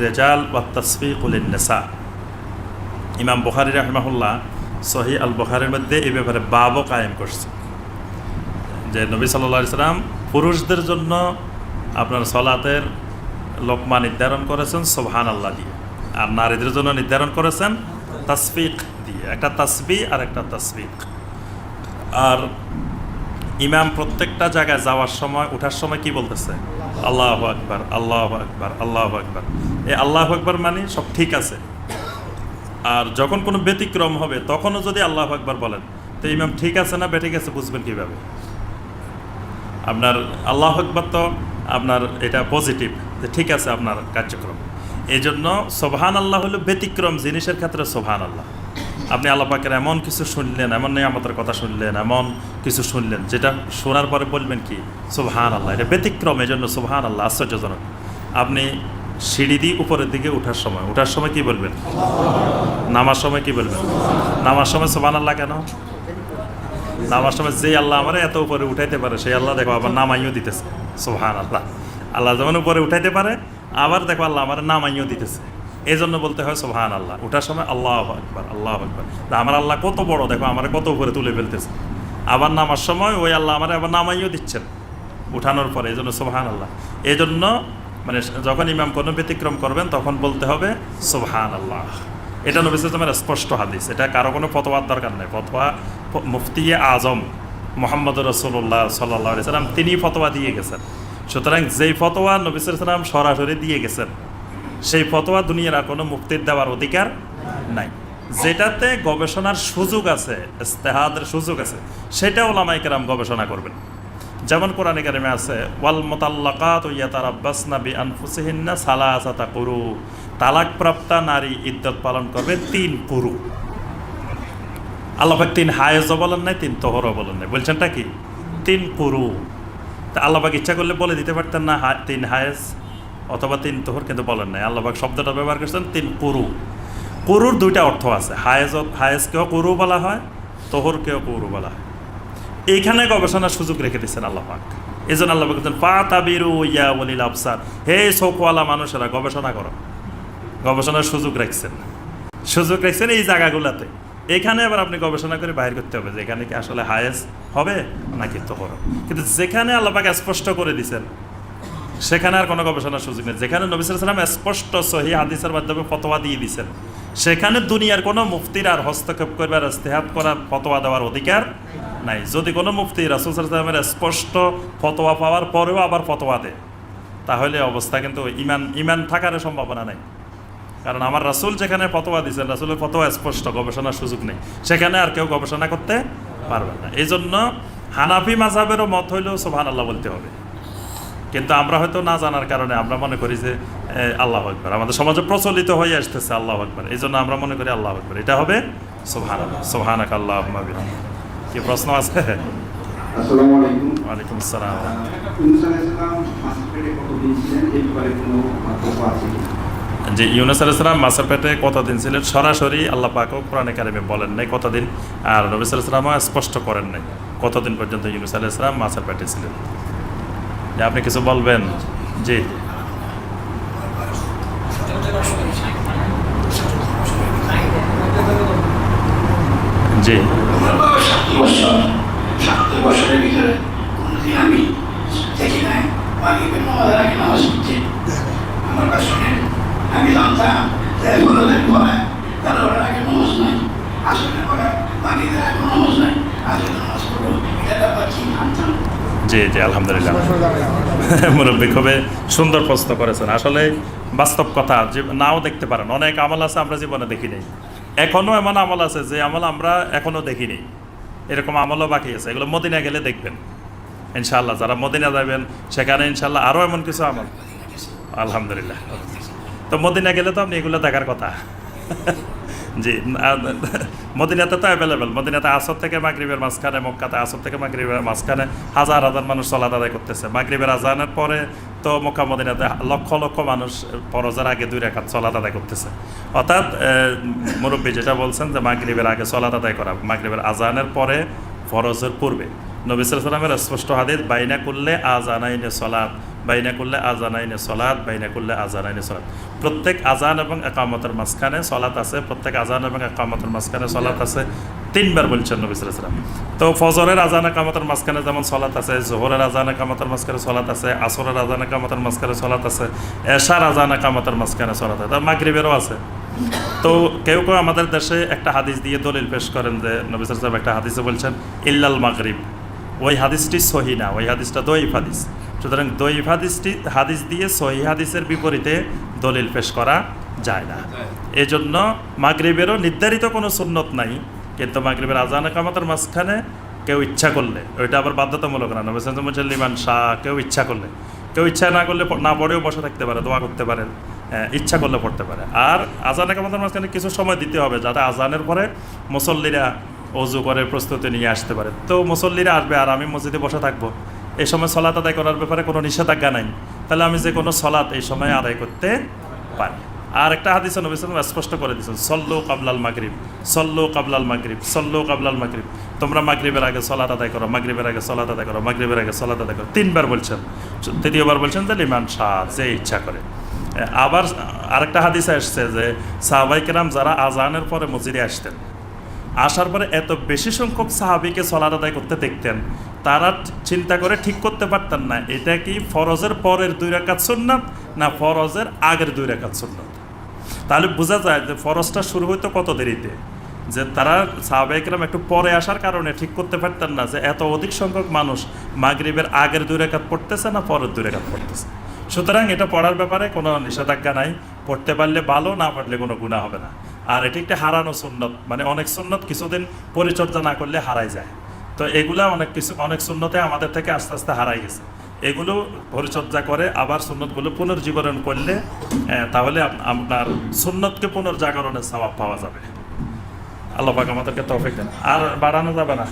রেজাল বা ইমাম বুখারি রহমাহুল্লাহ সহি আল বুখারির মধ্যে এই ব্যাপারে বাবও কায়েম করছে। যে নবী সাল্লা সাল্লাম পুরুষদের জন্য আপনার সলাতের লোকমা নির্ধারণ করেছেন সোহান আল্লাহ দিয়ে। আর নারীদের জন্য নির্ধারণ করেছেন তাসফিক দিয়ে। একটা তাসবি আর একটা তাসফিক আর ইমাম প্রত্যেকটা জায়গায় যাওয়ার সময় ওঠার সময় কি বলতেছে? আল্লাহ আকবার আল্লাহ আকবার আল্লাহ আকবার। এই আল্লাহ আকবার মানে সব ঠিক আছে। আর যখন কোনো ব্যতিক্রম হবে, তখনও যদি আল্লাহ আকবার বলেন, তো ইমাম ঠিক আছে না বেঠিক আছে, বুঝবেন কীভাবে? আপনার আল্লাহ আকবর তো আপনার এটা পজিটিভ যে ঠিক আছে আপনার কার্যক্রম। এই জন্য সোভান আল্লাহ হলো ব্যতিক্রম জিনিসের ক্ষেত্রে সোভান আল্লাহ আপনি আল্লাহ পাকের এমন কিছু শুনলেন, এমন আমাদের কথা শুনলেন, এমন কিছু শুনলেন, যেটা শোনার পরে বলবেন কি? সোভান আল্লাহ এটা ব্যতিক্রম এই জন্য সোভান আল্লাহ আশ্চর্যজনক। আপনি সিঁড়ি দিয়ে উপরের দিকে ওঠার সময় ওঠার সময় কি বলবেন? নামার সময় কি বলবেন? নামার সময় সোভান আল্লাহ কেন? নামার সময় যে আল্লাহ আমার এত উপরে উঠাইতে পারে, সেই আল্লাহ দেখো আবার নামাইও দিতেছে। সোহান আল্লাহ আল্লাহ যেমন উপরে উঠাইতে পারে, আবার দেখো আল্লাহ আমার নামাইও দিতেছে। এই জন্য বলতে হয় সোহান আল্লাহ উঠার সময় আল্লাহ আকবার আল্লাহ আকবার। আমার আল্লাহ কত বড়, দেখো আমার কত উপরে তুলে ফেলতেছে। আবার নামার সময় ওই আল্লাহ আমার আবার নামাইও দিচ্ছেন উঠানোর পরে এই জন্য সোহান আল্লাহ এই জন্য মানে যখন ইমাম কোনো ব্যতিক্রম করবেন, তখন বলতে হবে সোহান আল্লাহ এটা নবী সালামের স্পষ্ট হাদিস। এটা কারও কোনো ফতোয়ার দরকার নেই। ফতোয়া মুফতি আজম মোহাম্মদ রসুল্লাহ সাল্লাহ সাল্লাম তিনি ফতোয়া দিয়ে গেছেন। সুতরাং যেই ফতোয়া নবী সরাসরি দিয়ে গেছেন সেই ফতোয়া দুনিয়ার আর কোনো মুক্তির দেওয়ার অধিকার নাই। যেটাতে গবেষণার সুযোগ আছে, ইস্তেহাদের সুযোগ আছে, সেটা ওলামাইকেরাম গবেষণা করবেন। যেমন কোরআনে কারিমে আছে, ওয়াল মোতাল্লাকাত ইয়াতারাব্বাসনা বি আনফুসিহিন্না সালাসাতা কুরু। তালাকপ্রাপ্তা নারী ইদ্যত পালন করবে তিন পুরু আল্লাহাক তিন হায়েজও বলেন নাই, তিন তোহরও বলেন নাই। বলছেনটা কি? তিন পুরু তা আল্লাহাক ইচ্ছা করলে বলে দিতে পারতেন না তিন হায়েজ। অথবা তিন তোহর কিন্তু বলেন নাই। আল্লাহাক শব্দটা ব্যবহার করছেন তিন পুরু কুরুর দুইটা অর্থ আছে। হায়েজ হায়েজকেও কুরু বলা হয় তোহরকেও কুরু বলা হয়। এইখানে গবেষণার সুযোগ রেখে দিচ্ছেন আল্লাহ পাক। এই জন্য আল্লাহ বলছেন পা তাবিরু ইয়া বলিল আফসার হে শোকওয়ালা মানুষেরা, গবেষণা করো। গবেষণার সুযোগ রাখছেন। সুযোগ রাখছেন এই জায়গাগুলোতে। এখানে আবার আপনি গবেষণা করে বাহির করতে হবে যে এখানে কি আসলে হায়েস হবে নাকি তো কিন্তু যেখানে আল্লাপাকে স্পষ্ট করে দিছেন সেখানে আর কোনো গবেষণার সুযোগ নেই। যেখানে নবী সালাম স্পষ্ট সহি হাদিসের মাধ্যমে ফতোয়া দিয়ে দিছেন সেখানে দুনিয়ার কোনো মুফতির আর হস্তক্ষেপ করবার ইস্তেহাত করার ফতোয়া দেওয়ার অধিকার নাই। যদি কোনো মুফতি রাসুল সালামের স্পষ্ট ফতোয়া পাওয়ার পরেও আবার ফতোয়া দেয়, তাহলে অবস্থা কিন্তু ইমান ইমান থাকার সম্ভাবনা নাই। কারণ আমার রাসুল যেখানে ফতোয়া দিচ্ছেন রাসুলের ফতোয়া স্পষ্ট, গবেষণার সুযোগ নেই। সেখানে আর কেউ গবেষণা করতে পারবে না। এই জন্য হানাফি মাঝাবেরও মত হইলেও সোহান আল্লাহ বলতে হবে। কিন্তু আমরা হয়তো না জানার কারণে আমরা মনে করি যে আল্লাহ আকবর। আমাদের সমাজে প্রচলিত হয়ে আসতেছে আল্লাহ আকবর। এই জন্য আমরা মনে করি আল্লাহ আকবর। এটা হবে সোহান আল্লাহ সোহানাক আল্লাহ কি প্রশ্ন আছে? ওয়ালাইকুম আসসালাম? যে ইউনুস আলাইসালাম মাসের পেটে কতদিন ছিলেন? সরাসরি আল্লাহ পাকও কোরআনে কারিমে বলেন নাই কতদিন আর নবী সালামও স্পষ্ট করেন নাই কতদিন পর্যন্ত ইউনুস আলাইসালাম মাসের পেটে ছিলেন। যে আপনি কিছু বলবেন? জি। জি। আমি দেখি নাই মাগিবের নামাজের আগে নামাজ পড়তে আমার কাছে আমি জানতাম যে বড়দের পরে তাদের আগে নামাজ নাই আসলে পরে মাগিদের আগে নামাজ নাই আসলে নামাজ পড়ব এটা ব্যাপার কি জানতাম জি জি, আলহামদুলিল্লাহ। মুরব্বী খুবই সুন্দর প্রশ্ন করেছেন। আসলে বাস্তব কথা নাও দেখতে পারেন। অনেক আমল আছে আমরা জীবনে দেখি নাই। এখনও এমন আমল আছে যে আমল আমরা এখনও দেখিনি এরকম আমলও বাকি আছে। এগুলো মদিনা গেলে দেখবেন। ইনশাল্লাহ যারা মদিনা যাবেন, সেখানে ইনশাল্লাহ আরও এমন কিছু আমল। আলহামদুলিল্লাহ। তো মদিনা গেলে তো আপনি এগুলো দেখার কথা। জি মদিনাতে তো অ্যাভেলেবেল মদিনাতে আসর থেকে মাগরিবের মাঝখানে, মক্কাতে আসর থেকে মাগরিবের মাঝখানে হাজার হাজার মানুষ সলাদ আদায় করতেছে। মাগরিবের আজানের পরে তো মক্কা, মদিনাতে লক্ষ লক্ষ মানুষ ফরজের আগে দুই রেখাত সলাদ আদায় করতেছে। অর্থাৎ মুরব্বী যেটা বলছেন যে মাগরিবের আগে সলাদ আদায় করা, মাগরিবের আজানের পরে ফরজের পূর্বে। নবী সালামের স্পষ্ট হাদিস, বাইনা করলে আজানাইনে সলাদ বাইনা করলে আজান আইনে সলাৎ, বাইনা করলে আজান আইনে সলাৎ। প্রত্যেক আজান এবং একামতের মাঝখানে সলাৎ আছে, প্রত্যেক আজান এবং একামতের মাঝখানে সলাৎ আছে। তিনবার বলছেন নবী সালাম তো ফজরের আজান একামতের মাঝখানে যেমন সলাৎ আছে, জোহরের আজান একামতের মাঝখানে সলাৎ আছে, আসরের আজান একামতের মাঝখানে সলাৎ আছে, এশার আজান একামতের মাঝখানে সলাৎ আছে। মাগরিবেরও আছে। তো কেউ কেউ আমাদের দেশে একটা হাদিস দিয়ে দলিল পেশ করেন যে নবী সালাম একটা হাদিসে বলছেন, ইল্লাল মাগরিব। ওই হাদিসটি সহি না, ওই হাদিসটা দইফ হাদিস। সুতরাং দইফ হাদিসটি হাদিস দিয়ে সহি হাদিসের বিপরীতে দলিল পেশ করা যায় না। এজন্য মাগরিবেরও নির্ধারিত কোনো সুন্নত নাই কিন্তু মাগরিবের আজান কামাতের মাঝখানে কেউ ইচ্ছা করলে ওইটা আবার বাধ্যতামূলক না। নবী বলছেন শাহ কেউ ইচ্ছা করলে। কেউ ইচ্ছা না করলে না পড়েও বসে থাকতে পারে দোয়া করতে পারে ইচ্ছা করলে পড়তে পারে। আর আজানে কামাতের মাঝখানে কিছু সময় দিতে হবে যাতে আজানের পরে মুসল্লিরা অজু করে প্রস্তুতি নিয়ে আসতে পারে। তো মুসল্লিরা আসবে আর আমি মসজিদে বসে থাকব। এই সময় সলাত আদায় করার ব্যাপারে কোনো নিষেধাজ্ঞা নাই। তাহলে আমি যে কোনো সলাত এই সময় আদায় করতে পারি। আর একটা হাদিস নবী স্পষ্ট করে দিয়েছেন, সল্লো কাবলাল মাগরিব, সল্লো কাবলাল মাগরিব, সল্লো কাবলাল মাগরিব। তোমরা মাগরিবের আগে সলাত আদায় করো, মাগরিবের আগে সলাত আদায় করো, মাগরিবের আগে সলাত আদায় করো। তিনবার বলছেন। তৃতীয়বার বলছেন যে, লিমান শাহ, যে ইচ্ছা করে। আবার আরেকটা হাদিসে আসছে যে, সাহাবাই কেরাম যারা আজানের পরে মসজিদে আসতেন আসার পরে এত বেশি সংখ্যক সাহাবিকে সলাদ আদায় করতে দেখতেন, তারা চিন্তা করে ঠিক করতে পারতেন না, এটা কি ফরজের পরের দুই রাকাত সুন্নাত না ফরজের আগের দুই রাকাত সুন্নাত? তাহলে বোঝা যায় যে ফরজটা শুরু হইতো কত দেরিতে, যে তারা সাহাবাইকরাম একটু পরে আসার কারণে ঠিক করতে পারতেন না, যে এত অধিক সংখ্যক মানুষ মাগরিবের আগের দুই রেখাত পড়তেছে না পরের দুই রেখাত পড়তেছে। সুতরাং এটা পড়ার ব্যাপারে কোনো নিষেধাজ্ঞা নাই, পড়তে পারলে ভালো, না পারলে কোনো গুণা হবে না। আর এটি একটা হারানো সুন্নত। মানে অনেক সুন্নত কিছুদিন পরিচর্যা না করলে হারাই যায়। তো এগুলা অনেক কিছু অনেক সুন্নতে আমাদের থেকে আস্তে আস্তে হারাই গেছে। এগুলো পরিচর্যা করে আবার সুন্নতগুলো পুনর্জীবন করলে তাহলে আপনার সুন্নতকে পুনর্জাগরণের স্বভাব পাওয়া যাবে। আল্লাহ আমাদেরকে তফিক দেন। আর বাড়ানো যাবে না।